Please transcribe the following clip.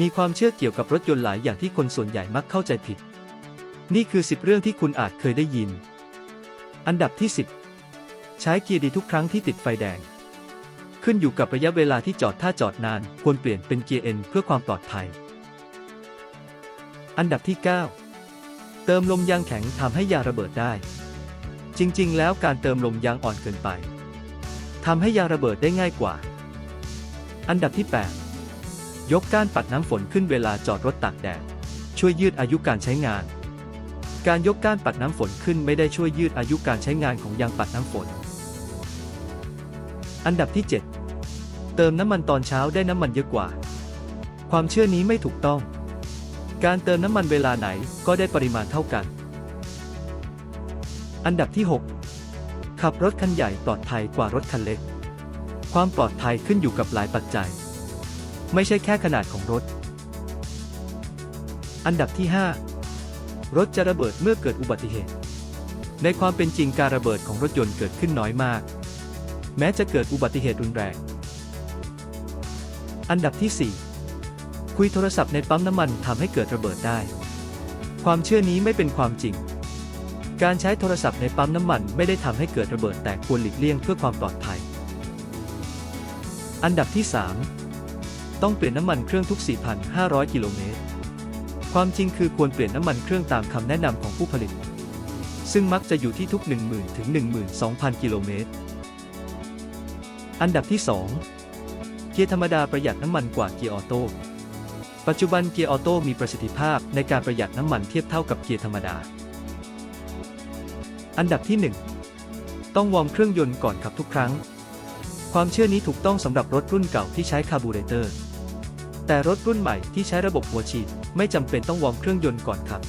มีความเชื่อเกี่ยวกับรถยนต์หลายอย่างที่คนส่วนใหญ่มักเข้าใจผิด นี่คือ 10 เรื่องที่คุณอาจเคยได้ยิน อันดับที่ 10 ใช้เกียร์ดีทุกครั้งที่ติดไฟแดง ขึ้นอยู่กับระยะเวลาที่จอดถ้าจอดนาน ควรเปลี่ยนเป็นเกียร์ N เพื่อความปลอดภัย อันดับที่ 9 เติมลมยางแข็งทำให้ยางระเบิดได้ จริงๆ แล้วการเติมลมยางอ่อนเกินไปทำให้ยางระเบิดได้ง่ายกว่า อันดับที่ 8 ยกก้านปัดน้ำฝนขึ้นเวลาจอดรถตากแดด ช่วยยืดอายุการใช้งาน การยกก้านปัดน้ำฝนขึ้นไม่ได้ช่วยยืดอายุการใช้งานของยางปัดน้ำฝน อันดับที่ 7 เติมน้ำมันตอนเช้าได้น้ำมันเยอะกว่า ความเชื่อนี้ไม่ถูกต้อง การเติมน้ำมันเวลาไหนก็ได้ปริมาณเท่ากัน อันดับที่ 6 ขับรถคันใหญ่ปลอดภัยกว่ารถคันเล็ก ความปลอดภัยขึ้นอยู่กับหลายปัจจัย ไม่ใช่แค่ขนาดของรถ อันดับที่ 5 รถจะระเบิดเมื่อเกิดอุบัติเหตุ ในความเป็นจริงการระเบิดของรถยนต์เกิดขึ้นน้อยมาก แม้จะเกิดอุบัติเหตุรุนแรง อันดับที่ 4 คุยโทรศัพท์ในปั๊มน้ำมันทำให้เกิดระเบิดได้ ความเชื่อนี้ไม่เป็นความจริง การใช้โทรศัพท์ในปั๊มน้ำมันไม่ได้ทำให้เกิดระเบิดแต่ควรหลีกเลี่ยงเพื่อความปลอดภัย อันดับที่ 3 ต้องเปลี่ยนน้ำมันเครื่องทุก 4,500 กิโลเมตร ความจริงคือควรเปลี่ยนน้ำมันเครื่องตามคำแนะนำของผู้ผลิต ซึ่งมักจะอยู่ที่ทุก 10,000 ถึง 12,000 กิโลเมตร อันดับที่ 2 เกียร์ธรรมดาประหยัดน้ำมันกว่าเกียร์ออโต้ ปัจจุบันเกียร์ออโต้มีประสิทธิภาพในการประหยัดน้ำมันเทียบเท่ากับเกียร์ธรรมดา อันดับที่ 1 ต้องวอร์มเครื่องยนต์ก่อนขับทุกครั้ง ความเชื่อนี้ถูกต้องสำหรับรถรุ่นเก่าที่ใช้คาร์บูเรเตอร์ แต่รถรุ่นใหม่ที่ใช้ระบบหัวฉีดไม่จำเป็นต้องวอร์มเครื่องยนต์ก่อนขับ